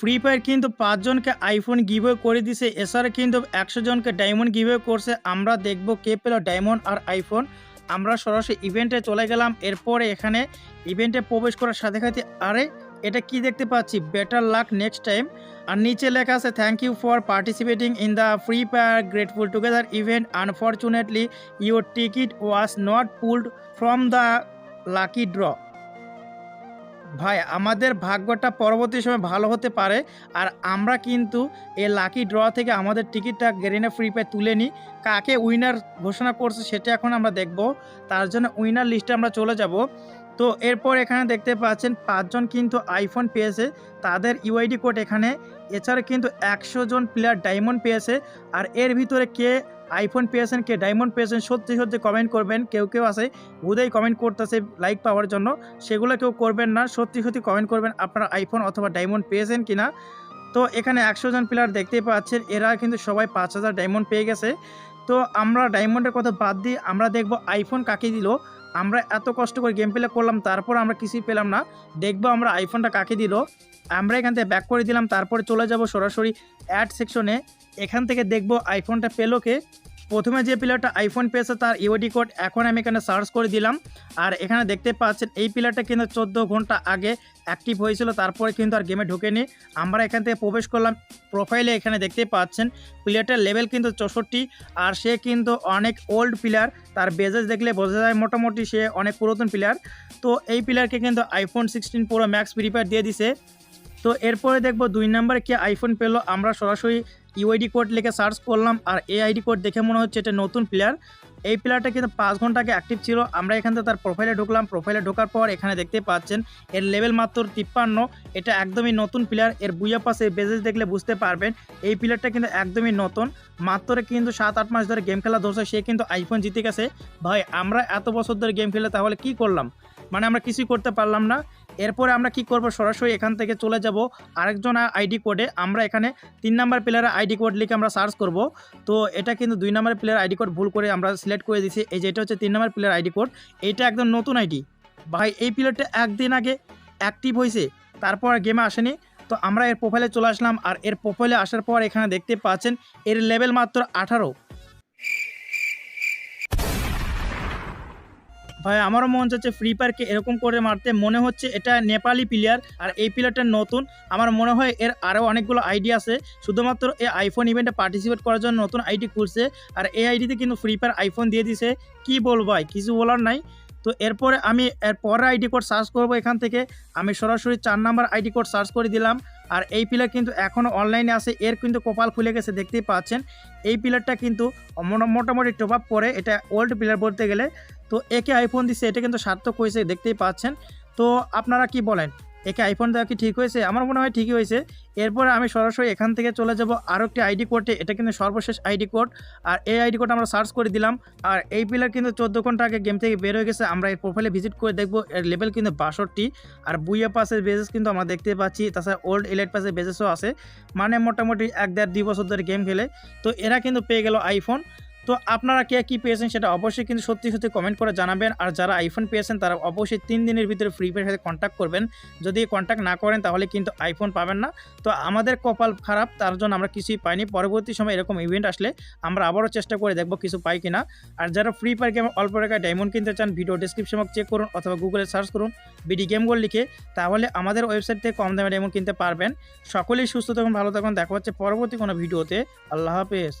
Free fire কিন্তু পাঁচজনকে iPhone giveaway করে দিছে। এছাড়া কিন্তু একশো জনকে ডায়মন্ড গিভওয়ে করছে। আমরা দেখব কে পেল ডায়মন্ড আর আইফোন আমরা সরাসরি ইভেন্টে চলে গেলাম। এরপরে এখানে ইভেন্টে প্রবেশ করার সাথে সাথে আরে, এটা কি দেখতে পাচ্ছি? বেটার লাক নেক্সট টাইম আর নিচে লেখা আছে thank you for participating in the Free Fire grateful together event unfortunately your ticket was not pulled from the lucky draw ভাই, আমাদের ভাগ্যটা পরবর্তী সময় ভালো হতে পারে, আর আমরা কিন্তু এই লাকি ড্র থেকে আমাদের টিকিটটা গেরিনা ফ্রি পে তুলে নিই। কাকে উইনার ঘোষণা করছে সেটা এখন আমরা দেখব। তার জন্য উইনার লিস্টে আমরা চলে যাব। তো এরপর এখানে দেখতে পাচ্ছেন, পাঁচজন কিন্তু আইফোন পেয়েছে। তাদের ইউআইডি কোড এখানে। এছাড়া কিন্তু একশো জন প্লেয়ার ডায়মন্ড পেয়েছে। আর এর ভিতরে কে আইফোন পেয়েছেন কে? ডায়মন্ড পেয়েছেন, সত্যি সত্যি কমেন্ট করবেন। কেউ কেউ আছে হুদেই কমেন্ট করতেছে লাইক পাওয়ার জন্য। সেগুলো কেউ করবেন না, সত্যি সত্যি কমেন্ট করবেন আপনারা আইফোন অথবা ডায়মন্ড পেয়েছেন কি না তো এখানে একশো জন প্লেয়ার দেখতেই পাচ্ছেন, এরা কিন্তু সবাই পাঁচ হাজার ডায়মন্ড পেয়ে গেছে। তো আমরা ডায়মন্ডের কথা বাদ দিয়ে আমরা দেখব আইফোন কাকে দিল। আমরা এত কষ্ট করে গেম প্লে করলাম, তারপর আমরা কিছুই পেলাম না। দেখব আমরা আইফোনটা কাকে দিল। আমরা এখান থেকে ব্যাক করে দিলাম, তারপরে চলে যাব সরাসরি অ্যাড সেকশনে এখান থেকে দেখব আইফোনটা পেল কে? প্রথমে যে প্লেয়ারটা আইফোন পেয়েছে তার ইওডি কোড এখন আমি এখানে সার্চ করে দিলাম। আর এখানে দেখতে পাচ্ছেন, এই প্লেয়ারটা কিন্তু চোদ্দ ঘণ্টা আগে অ্যাক্টিভ হয়েছিল, তারপরে কিন্তু আর গেমে ঢোকেনি। আমরা এখান থেকে প্রবেশ করলাম প্রোফাইলে এখানে দেখতে পাচ্ছেন প্লেয়ারটার লেভেল কিন্তু চৌষট্টি, আর সে কিন্তু অনেক ওল্ড প্লেয়ার তার বেজেস দেখলে বোঝা যায় মোটামুটি সে অনেক পুরাতন প্লেয়ার তো এই প্লেয়ারকে কিন্তু iPhone sixteen pro max prepare দিয়ে দিছে। তো এরপরে দেখব দুই নম্বরে কে আইফোন পেল, আমরা সরাসরি ইউআইডি কোড লিখে সার্চ করলাম, আর এই আইডি কোড দেখে মনে হচ্ছে এটা নতুন প্লেয়ার এই প্লেয়ারটা কিন্তু পাঁচ ঘণ্টা আগে অ্যাক্টিভ ছিল, আমরা এখান থেকে তার প্রোফাইলে ঢুকলাম প্রোফাইলে ঢোকার পর এখানে দেখতে পাচ্ছেন, এর লেভেল মাত্র তিপ্পান্ন, এটা একদমই নতুন প্লেয়ার এর বুয়া পাশে বেজেস দেখলে বুঝতে পারবেন, এই প্লেয়ারটা কিন্তু একদমই নতুন, মাত্র কিন্তু সাত, আট মাস ধরে গেম খেলা ধরছে, সে কিন্তু আইফোন জিতে গেছে। ভাই, আমরা এত বছর ধরে গেম খেলে তাহলে কি করলাম? মানে আমরা কিছুই করতে পারলাম না। এরপরে আমরা কি করব? সরাসরি এখান থেকে চলে যাব আরেকজন আইডি কোডে। আমরা এখানে তিন নাম্বার প্লেয়ারের আইডি কোড লিখে আমরা সার্চ করব। তো এটা কিন্তু দুই নাম্বার প্লেয়ার আইডি কোড ভুল করে আমরা সিলেক্ট করে দিছি এই যে এটা হচ্ছে তিন নাম্বার প্লেয়ার আইডি কোড। এইটা একদম নতুন আইডি। ভাই, এই প্লেয়ারটা একদিন আগে অ্যাক্টিভ হয়েছে, তারপর গেমে আসেনি। তো আমরা এর প্রোফাইলে চলে আসলাম। আর এর প্রোফাইলে আসার পর এখানে দেখতে পাচ্ছেন, এর লেভেল মাত্র আঠারো। ভাই, আমারও মন চাচ্ছে ফ্রি ফায়ারকে এরকম করে মারতে মনে হচ্ছে এটা নেপালি প্লেয়ার আর এই প্লেয়ারটা নতুন। আমার মনে হয় এর আরও অনেকগুলো আইডি আছে। শুধুমাত্র এই আইফোন ইভেন্টে পার্টিসিপেট করার জন্য নতুন আইডি খুলছে। আর এই আইডিতে কিন্তু ফ্রি ফায়ার আইফোন দিয়ে দিছে। কি বলব ভাই, কিছু বলার নাই। তো এরপরে আমি এর পরের আইডি কোড সার্চ করব এখান থেকে। আমি সরাসরি চার নাম্বার আইডি কোড সার্চ করে দিলাম। আর এই পিলার কিন্তু এখনও অনলাইনে আছে। এর কিন্তু কপাল খুলে গেছে, দেখতেই পাচ্ছেন। এই পিলারটা কিন্তু মোটা- মোটামুটি টপ আপ করে, এটা ওল্ড পিলার বলতে গেলে। তো একে আইফোন দিচ্ছে এটা কিন্তু সার্থক হয়েছে, দেখতেই পাচ্ছেন। তো আপনারা কি বলেন? একে আইফোন দেওয়া কি ঠিক হয়েছে? আমার মনে হয় ঠিকই হয়েছে। এরপর আমি সরাসরি এখান থেকে চলে যাব আরও একটি আইডি কোডে এটা কিন্তু সর্বশেষ আইডি কোড। আর এই আইডি কোড আমরা সার্চ করে দিলাম। আর এই প্লেয়ার কিন্তু চোদ্দ ঘণ্টা আগে গেম থেকে বের হয়ে গেছে। আমরা এর প্রোফাইলে ভিজিট করে দেখব। এর লেভেল কিন্তু বাষট্টি। আর বুইয়া পাসের বেজেস কিন্তু আমরা দেখতে পাচ্ছি। তাছাড়া ওল্ড এলাইট পাসের বেজেসও আছে। মানে মোটামুটি এক দেড় দুই বছর ধরে গেম খেলে। তো এরা কিন্তু পেয়ে গেল আইফোন তো আপনারা কে কী পেয়েছেন সেটা অবশ্যই কিন্তু সত্যি সত্যি কমেন্ট করে জানাবেন। আর যারা আইফোন পেয়েছেন, তারা অবশ্যই তিন দিনের ভিতরে ফ্রি ফায়ার সাথে কন্ট্যাক্ট করবেন। যদি কন্ট্যাক্ট না করেন, তাহলে কিন্তু আইফোন পাবেন না। তো আমাদের কপাল খারাপ, তার জন্য আমরা কিছুই পাইনি। পরবর্তী সময় এরকম ইভেন্ট আসলে আমরা আবারও চেষ্টা করে দেখব কিছু পাই কিনা। আর যারা ফ্রি ফায়ার গেম অল্প টাকায় ডায়মন্ড কিনতে চান ভিডিও ডিসক্রিপশন চেক করুন অথবা গুগলে সার্চ করুন বিডি গেমগুলো লিখে, তাহলে আমাদের ওয়েবসাইট থেকে কম দামে ডায়মন্ড কিনতে পারবেন। সকলেই সুস্থ থাকুন, ভালো থাকুন। দেখা হচ্ছে পরবর্তী কোনো ভিডিওতে আল্লাহ হাফেজ।